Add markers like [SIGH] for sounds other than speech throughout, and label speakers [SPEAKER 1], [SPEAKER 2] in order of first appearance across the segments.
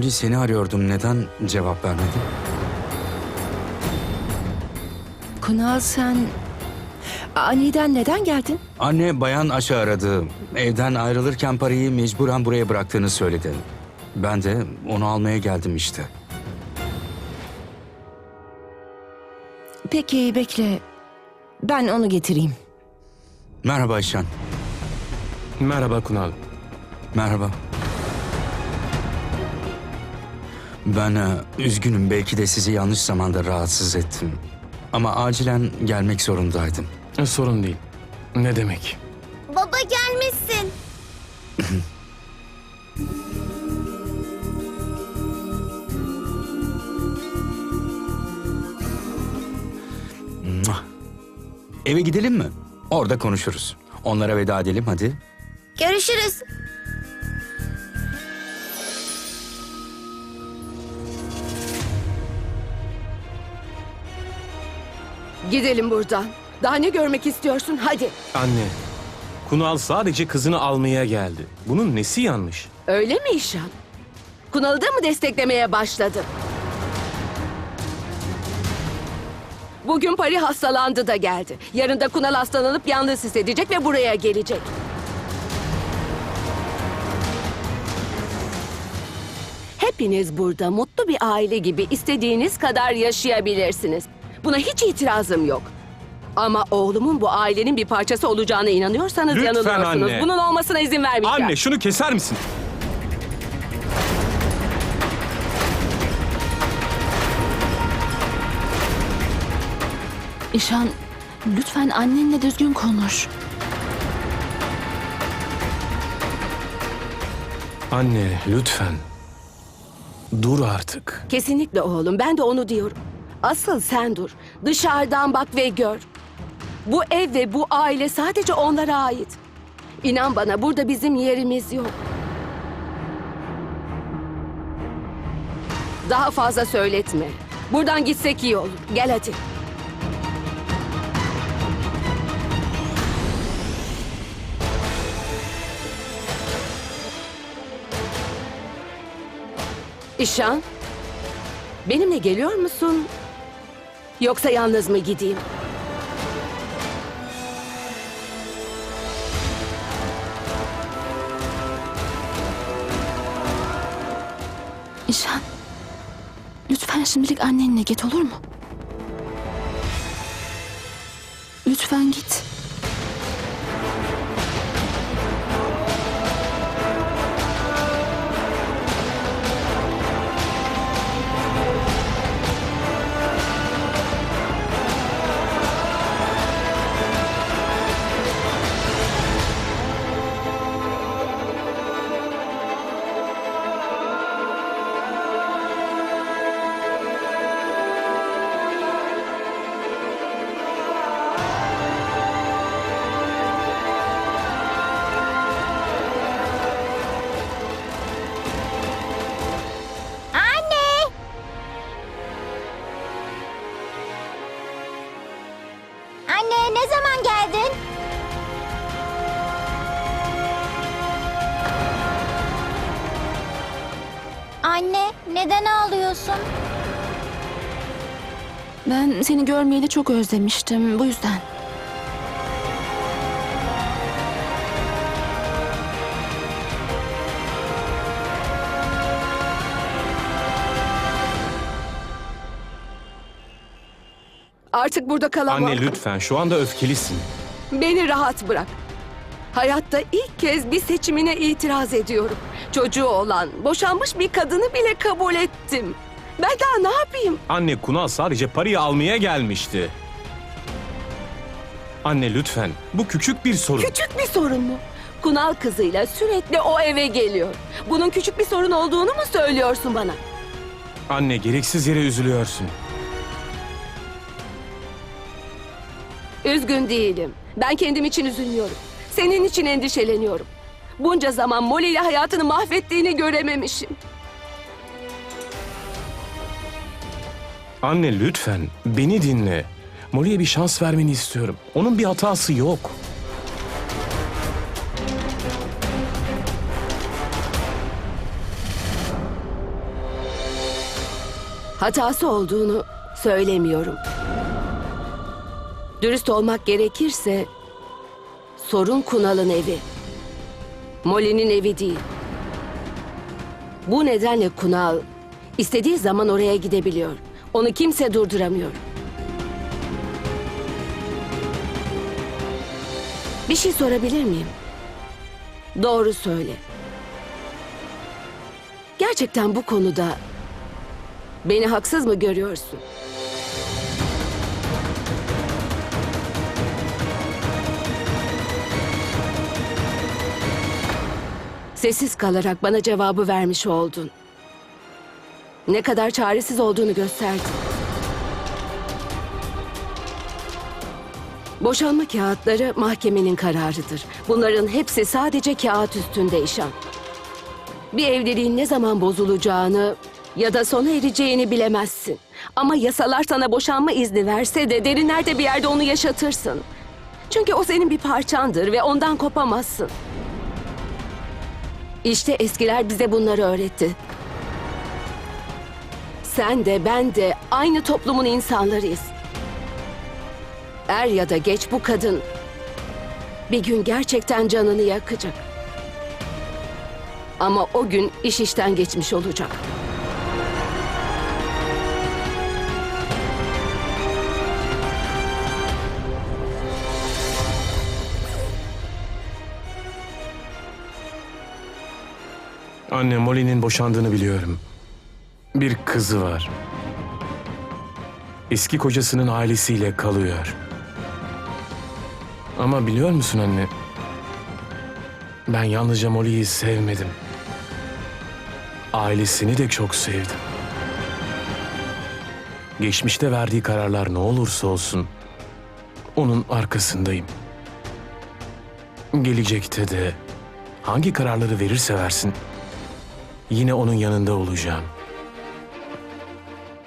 [SPEAKER 1] Molly seni arıyordum. Neden cevap vermedin?
[SPEAKER 2] Kunal sen aniden neden geldin?
[SPEAKER 1] Anne bayan aşı aradı. Evden ayrılırken parayı mecburen buraya bıraktığını söyledi. Ben de onu almaya geldim işte.
[SPEAKER 2] Peki bekle. Ben onu getireyim.
[SPEAKER 1] Merhaba Ayşen.
[SPEAKER 3] Merhaba Kunal.
[SPEAKER 1] Merhaba. Ben e, üzgünüm belki de sizi yanlış zamanda rahatsız ettim. Ama acilen gelmek zorundaydım.
[SPEAKER 3] E, Sorun değil. Ne demek?
[SPEAKER 4] Baba gelmişsin.
[SPEAKER 1] Mua. Eve gidelim mi? Orada konuşuruz. Onlara veda edelim hadi.
[SPEAKER 4] Görüşürüz.
[SPEAKER 5] Gidelim buradan. Daha ne görmek istiyorsun? Hadi.
[SPEAKER 3] Anne, Kunal sadece kızını almaya geldi. Bunun nesi yanlış?
[SPEAKER 5] Öyle mi İşan? Kunal'ı da mı desteklemeye başladın? Bugün Pari hastalandı da geldi. Yarın da Kunal hastalanıp yalnız hissedecek ve buraya gelecek. Hepiniz burada mutlu bir aile gibi istediğiniz kadar yaşayabilirsiniz. Buna hiç itirazım yok. Ama oğlumun bu ailenin bir parçası olacağına inanıyorsanız
[SPEAKER 3] Lütfen
[SPEAKER 5] yanılıyorsunuz.
[SPEAKER 3] anne.
[SPEAKER 5] Bunun olmasına izin vermeyeceğim.
[SPEAKER 3] Anne şunu keser misin?
[SPEAKER 6] İşan, lütfen annenle düzgün konuş.
[SPEAKER 3] Anne lütfen. Dur artık.
[SPEAKER 5] Kesinlikle oğlum. Ben de onu diyorum. Asıl sen dur. Dışarıdan bak ve gör. Bu ev ve bu aile sadece onlara ait. İnan bana burada bizim yerimiz yok. Daha fazla söyletme. Buradan gitsek iyi olur. Gel hadi. İşan, benimle geliyor musun? Yoksa yalnız mı gideyim?
[SPEAKER 6] İşan, lütfen şimdilik annenle git olur mu? Lütfen git.
[SPEAKER 4] Neden ağlıyorsun?
[SPEAKER 6] Ben seni görmeyeli çok özlemiştim bu yüzden.
[SPEAKER 5] Artık burada kalamam.
[SPEAKER 3] Anne lütfen şu anda öfkelisin.
[SPEAKER 5] Beni rahat bırak. Hayatta ilk kez bir seçimine itiraz ediyorum. Çocuğu olan, boşanmış bir kadını bile kabul ettim. Ben daha ne yapayım?
[SPEAKER 3] Anne Kunal sadece parayı almaya gelmişti. Anne lütfen. Bu küçük bir sorun.
[SPEAKER 5] Küçük bir sorun mu? Kunal kızıyla sürekli o eve geliyor. Bunun küçük bir sorun olduğunu mu söylüyorsun bana?
[SPEAKER 3] Anne gereksiz yere üzülüyorsun.
[SPEAKER 5] Üzgün değilim. Ben kendim için üzülüyorum. Senin için endişeleniyorum. Bunca zaman Molly ile hayatını mahvettiğini görememişim.
[SPEAKER 3] Anne lütfen beni dinle. Molly'e bir şans vermeni istiyorum. Onun bir hatası yok.
[SPEAKER 5] Hatası olduğunu söylemiyorum. Dürüst olmak gerekirse sorun Kunal'ın evi. Molly'nin evi değil. Bu nedenle Kunal istediği zaman oraya gidebiliyor. Onu kimse durduramıyor. Bir şey sorabilir miyim? Doğru söyle. Gerçekten bu konuda beni haksız mı görüyorsun? Sessiz kalarak bana cevabı vermiş oldun. Ne kadar çaresiz olduğunu gösterdin. Boşanma kağıtları mahkemenin kararıdır. Bunların hepsi sadece kağıt üstünde işan. Bir evliliğin ne zaman bozulacağını ya da sona ereceğini bilemezsin. Ama yasalar sana boşanma izni verse de derinlerde bir yerde onu yaşatırsın. Çünkü o senin bir parçandır ve ondan kopamazsın. İşte eskiler bize bunları öğretti. Sen de ben de aynı toplumun insanlarıyız. Er ya da geç bu kadın bir gün gerçekten canını yakacak. Ama o gün iş işten geçmiş olacak.
[SPEAKER 3] Anne Molly'nin boşandığını biliyorum. Bir kızı var. Eski kocasının ailesiyle kalıyor. Ama biliyor musun anne? Ben yalnızca Molly'yi sevmedim. Ailesini de çok sevdim. Geçmişte verdiği kararlar ne olursa olsun onun arkasındayım. Gelecekte de hangi kararları verirse versin yine onun yanında olacağım.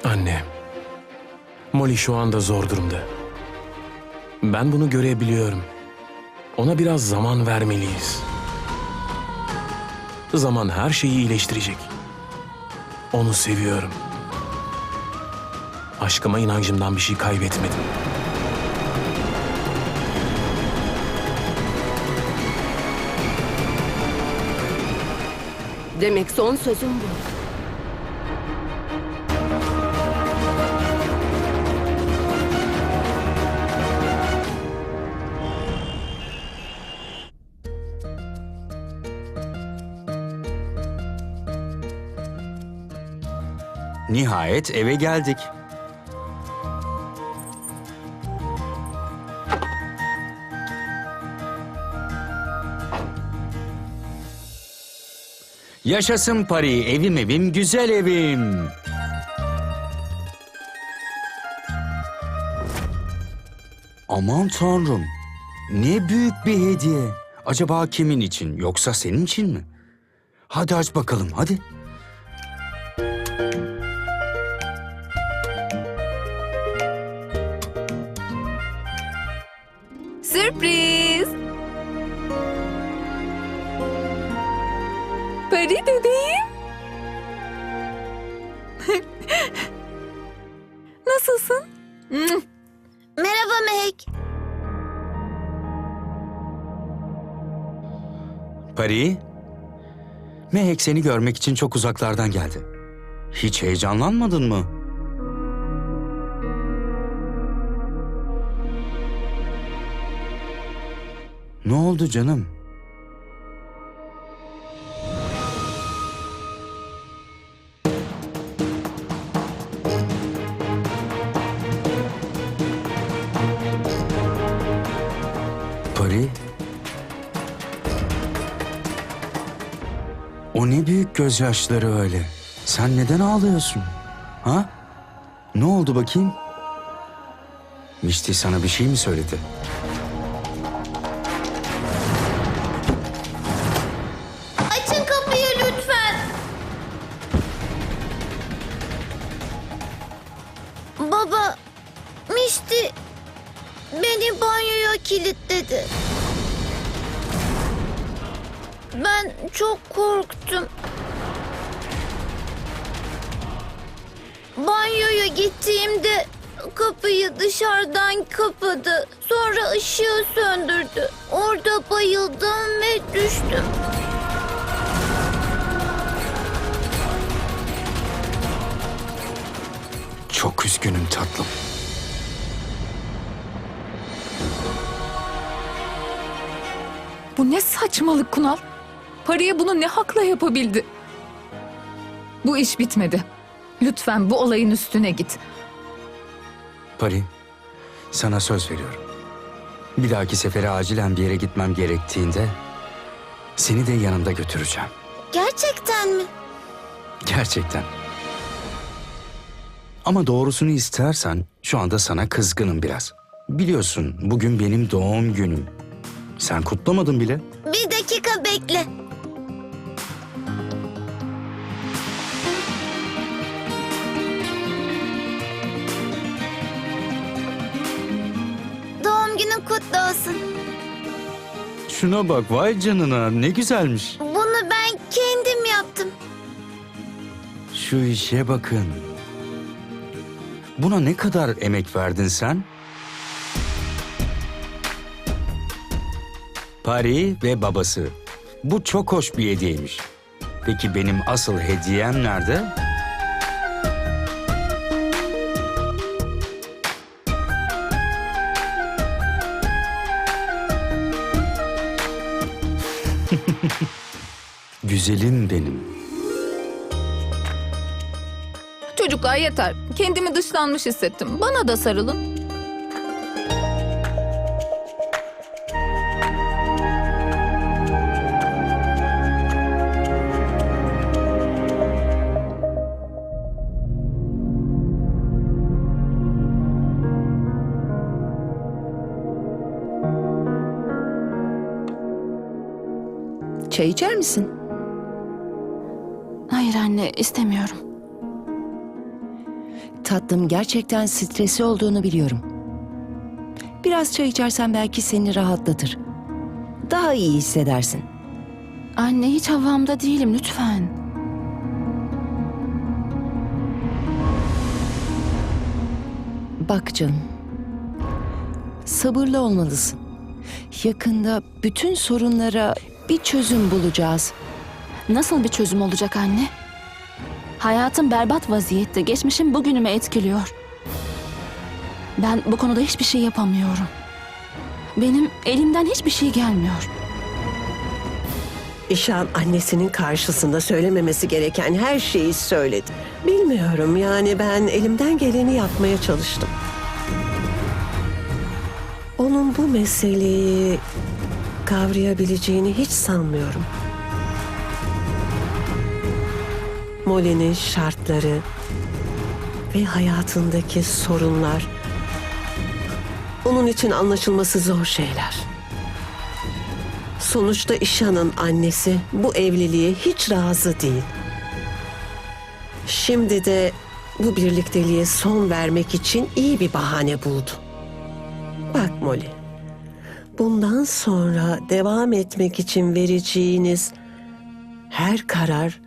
[SPEAKER 3] Anne, Molly şu anda zor durumda. Ben bunu görebiliyorum. Ona biraz zaman vermeliyiz. Zaman her şeyi iyileştirecek. Onu seviyorum. Aşkıma inancımdan bir şey kaybetmedim.
[SPEAKER 5] Demek son sözüm bu.
[SPEAKER 1] Nihayet eve geldik. Yaşasın Paris, evim evim, güzel evim. Aman tanrım, ne büyük bir hediye. Acaba kimin için, yoksa senin için mi? Hadi aç bakalım, hadi. Paris, Mehek seni görmek için çok uzaklardan geldi. Hiç heyecanlanmadın mı? Ne oldu canım? Gözyaşları öyle. Sen neden ağlıyorsun? Ha? Ne oldu bakayım? Mişti sana bir şey mi söyledi?
[SPEAKER 4] Açın kapıyı lütfen. Baba, Mişti beni banyoya kilitledi. Ben çok korktum. Banyoya gittiğimde kapıyı dışarıdan kapadı. Sonra ışığı söndürdü. Orada bayıldım ve düştüm.
[SPEAKER 1] Çok üzgünüm tatlım.
[SPEAKER 7] Bu ne saçmalık Kunal? Paraya bunu ne hakla yapabildi? Bu iş bitmedi. Lütfen bu olayın üstüne git.
[SPEAKER 1] Pari, sana söz veriyorum. Bir dahaki sefere acilen bir yere gitmem gerektiğinde seni de yanımda götüreceğim.
[SPEAKER 4] Gerçekten mi?
[SPEAKER 1] Gerçekten. Ama doğrusunu istersen şu anda sana kızgınım biraz. Biliyorsun bugün benim doğum günüm. Sen kutlamadın bile.
[SPEAKER 4] Bir dakika bekle. Kutlu olsun.
[SPEAKER 1] Şuna bak vay canına ne güzelmiş.
[SPEAKER 4] Bunu ben kendim yaptım.
[SPEAKER 1] Şu işe bakın. Buna ne kadar emek verdin sen? Pari ve babası. Bu çok hoş bir hediyeymiş. Peki benim asıl hediyem nerede? Güzelim benim.
[SPEAKER 7] Çocuklar yeter. Kendimi dışlanmış hissettim. Bana da sarılın.
[SPEAKER 2] Çay içer misin?
[SPEAKER 6] Anne istemiyorum.
[SPEAKER 2] Tatlım gerçekten stresli olduğunu biliyorum. Biraz çay içersen belki seni rahatlatır. Daha iyi hissedersin.
[SPEAKER 6] Anne hiç havamda değilim lütfen.
[SPEAKER 2] Bak canım. Sabırlı olmalısın. Yakında bütün sorunlara bir çözüm bulacağız.
[SPEAKER 6] Nasıl bir çözüm olacak anne? Hayatım berbat vaziyette. Geçmişim bugünümü etkiliyor. Ben bu konuda hiçbir şey yapamıyorum. Benim elimden hiçbir şey gelmiyor.
[SPEAKER 8] İşan annesinin karşısında söylememesi gereken her şeyi söyledi. Bilmiyorum yani ben elimden geleni yapmaya çalıştım. Onun bu meseleyi kavrayabileceğini hiç sanmıyorum. Molly'nin şartları ve hayatındaki sorunlar onun için anlaşılması zor şeyler. Sonuçta İşan'ın annesi bu evliliğe hiç razı değil. Şimdi de bu birlikteliğe son vermek için iyi bir bahane buldu. Bak Molly, bundan sonra devam etmek için vereceğiniz her karar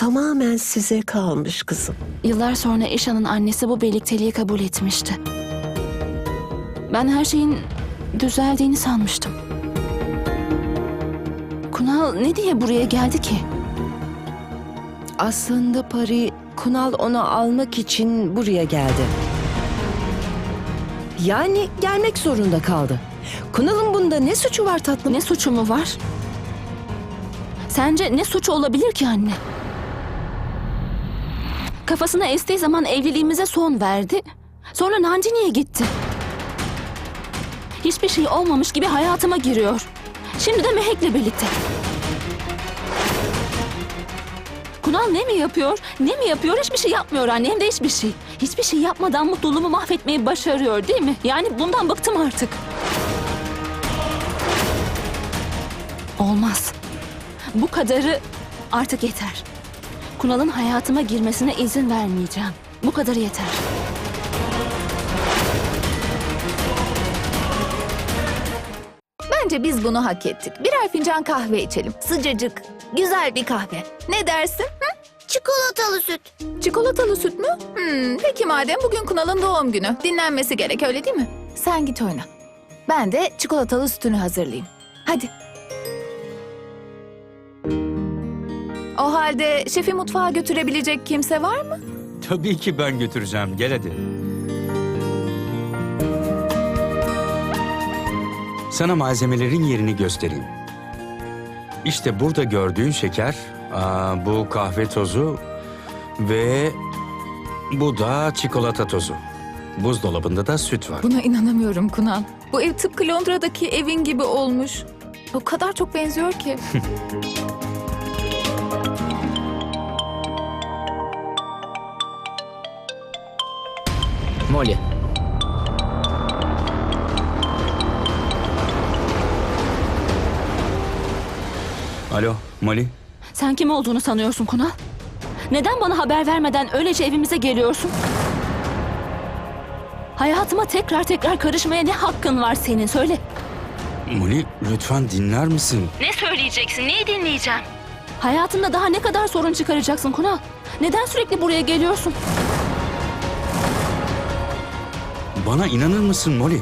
[SPEAKER 8] tamamen size kalmış kızım.
[SPEAKER 6] Yıllar sonra Eşan'ın annesi bu birlikteliği kabul etmişti. Ben her şeyin düzeldiğini sanmıştım. Kunal ne diye buraya geldi ki?
[SPEAKER 2] Aslında Pari, Kunal onu almak için buraya geldi. Yani gelmek zorunda kaldı. Kunal'ın bunda ne suçu var tatlım?
[SPEAKER 6] Ne suçu mu var? Sence ne suçu olabilir ki anne? Kafasına estiği zaman evliliğimize son verdi. Sonra Nandini'ye gitti. Hiçbir şey olmamış gibi hayatıma giriyor. Şimdi de Mehek'le birlikte. Kunal ne mi yapıyor? Ne mi yapıyor? Hiçbir şey yapmıyor annem de hiçbir şey. Hiçbir şey yapmadan mutluluğumu mahvetmeyi başarıyor değil mi? Yani bundan bıktım artık. Olmaz. Bu kadarı artık yeter. Kunal'ın hayatıma girmesine izin vermeyeceğim. Bu kadarı yeter.
[SPEAKER 7] Bence biz bunu hak ettik. Birer fincan kahve içelim. Sıcacık, güzel bir kahve. Ne dersin? Hı?
[SPEAKER 4] çikolatalı süt.
[SPEAKER 7] Çikolatalı süt mü? Hmm, peki madem bugün Kunal'ın doğum günü. Dinlenmesi gerek öyle değil mi? Sen git oyna. Ben de çikolatalı sütünü hazırlayayım. Hadi. O halde şefi mutfağa götürebilecek kimse var mı?
[SPEAKER 1] Tabii ki ben götüreceğim. Gel hadi. Sana malzemelerin yerini göstereyim. İşte burada gördüğün şeker, aa, bu kahve tozu ve bu da çikolata tozu. Buzdolabında da süt var.
[SPEAKER 7] Buna inanamıyorum Kunal. Bu ev tıpkı Londra'daki evin gibi olmuş. O kadar çok benziyor ki. [LAUGHS]
[SPEAKER 9] Molly.
[SPEAKER 1] Alo, Molly.
[SPEAKER 6] Sen kim olduğunu sanıyorsun Kunal? Neden bana haber vermeden öylece evimize geliyorsun? Hayatıma tekrar tekrar karışmaya ne hakkın var senin söyle.
[SPEAKER 1] Molly, lütfen dinler misin?
[SPEAKER 6] Ne söyleyeceksin? Neyi dinleyeceğim? Hayatında daha ne kadar sorun çıkaracaksın Kunal? Neden sürekli buraya geliyorsun?
[SPEAKER 1] Bana inanır mısın Molly?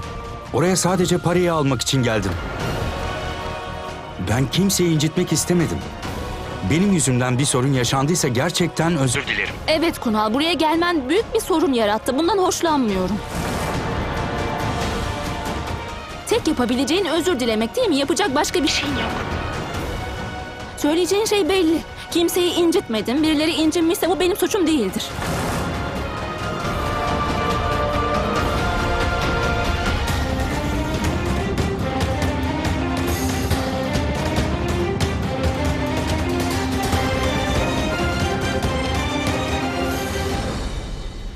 [SPEAKER 1] Oraya sadece parayı almak için geldim. Ben kimseyi incitmek istemedim. Benim yüzümden bir sorun yaşandıysa gerçekten özür dilerim.
[SPEAKER 6] Evet Kunal, buraya gelmen büyük bir sorun yarattı. Bundan hoşlanmıyorum. Tek yapabileceğin özür dilemek değil mi? Yapacak başka bir şeyin yok. Söyleyeceğin şey belli. Kimseyi incitmedim. Birileri incinmişse bu benim suçum değildir.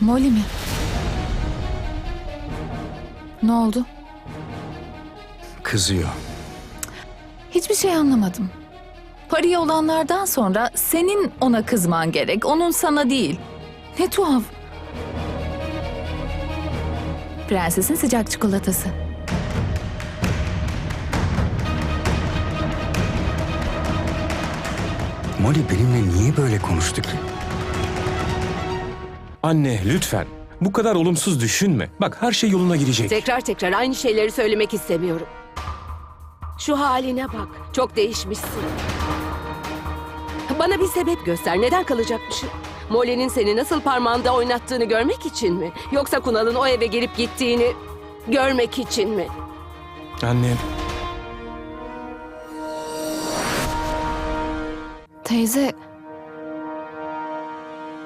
[SPEAKER 7] Molly mi? Ne oldu?
[SPEAKER 1] Kızıyor.
[SPEAKER 7] Hiçbir şey anlamadım. Paraya olanlardan sonra senin ona kızman gerek, onun sana değil. Ne tuhaf. Prensesin sıcak çikolatası.
[SPEAKER 1] Molly benimle niye böyle konuştu ki?
[SPEAKER 3] Anne lütfen. Bu kadar olumsuz düşünme. Bak her şey yoluna girecek.
[SPEAKER 5] Tekrar tekrar aynı şeyleri söylemek istemiyorum. Şu haline bak. Çok değişmişsin. Bana bir sebep göster. Neden kalacakmışım? Molly'nin seni nasıl parmağında oynattığını görmek için mi? Yoksa Kunal'ın o eve gelip gittiğini görmek için mi?
[SPEAKER 3] Anne
[SPEAKER 6] Teyze...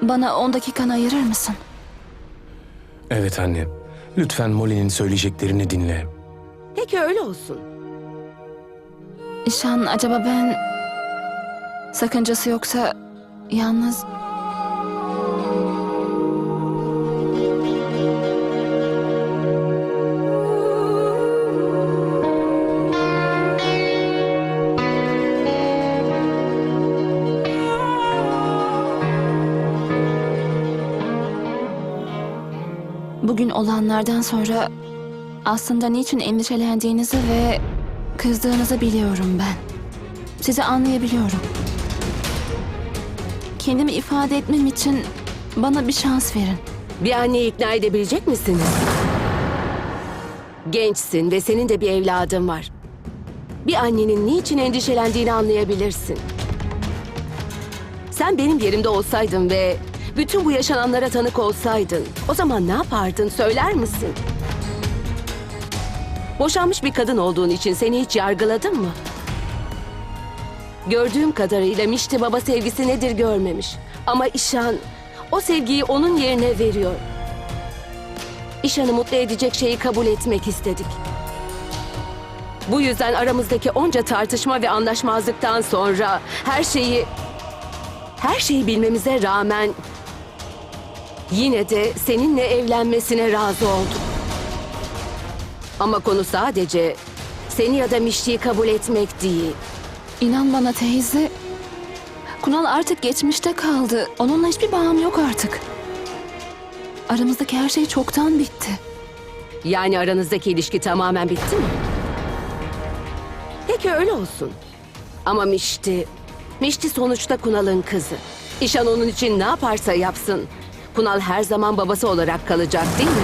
[SPEAKER 6] Bana 10 dakikanı ayırır mısın?
[SPEAKER 3] Evet anne. Lütfen Molly'nin söyleyeceklerini dinle.
[SPEAKER 5] Peki öyle olsun.
[SPEAKER 6] İşan acaba ben... Sakıncası yoksa yalnız... olanlardan sonra aslında niçin endişelendiğinizi ve kızdığınızı biliyorum ben. Sizi anlayabiliyorum. Kendimi ifade etmem için bana bir şans verin.
[SPEAKER 5] Bir anneyi ikna edebilecek misiniz? Gençsin ve senin de bir evladın var. Bir annenin niçin endişelendiğini anlayabilirsin. Sen benim yerimde olsaydın ve bütün bu yaşananlara tanık olsaydın, o zaman ne yapardın söyler misin? Boşanmış bir kadın olduğun için seni hiç yargıladın mı? Gördüğüm kadarıyla Mişti baba sevgisi nedir görmemiş. Ama İşan o sevgiyi onun yerine veriyor. İşan'ı mutlu edecek şeyi kabul etmek istedik. Bu yüzden aramızdaki onca tartışma ve anlaşmazlıktan sonra her şeyi her şeyi bilmemize rağmen yine de seninle evlenmesine razı olduk. Ama konu sadece seni ya da Mişti'yi kabul etmek değil.
[SPEAKER 6] İnan bana teyze. Kunal artık geçmişte kaldı. Onunla hiçbir bağım yok artık. Aramızdaki her şey çoktan bitti.
[SPEAKER 5] Yani aranızdaki ilişki tamamen bitti mi? Peki öyle olsun. Ama Mişti, Mişti sonuçta Kunal'ın kızı. İşan onun için ne yaparsa yapsın. Kunal her zaman babası olarak kalacak değil mi?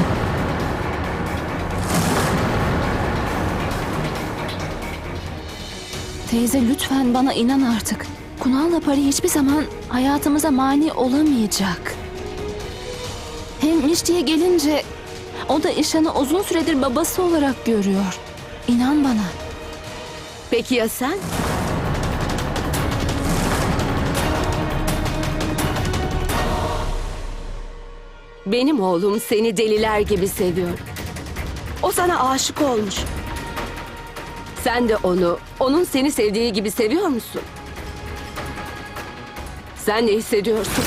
[SPEAKER 6] Teyze lütfen bana inan artık. Kunal'la Pari hiçbir zaman hayatımıza mani olamayacak. Hem Mişti'ye gelince o da İşan'ı uzun süredir babası olarak görüyor. İnan bana.
[SPEAKER 5] Peki ya sen? Benim oğlum seni deliler gibi seviyor. O sana aşık olmuş. Sen de onu, onun seni sevdiği gibi seviyor musun? Sen ne hissediyorsun?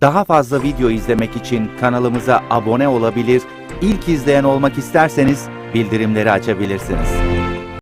[SPEAKER 9] Daha fazla video izlemek için kanalımıza abone olabilir, ilk izleyen olmak isterseniz bildirimleri açabilirsiniz.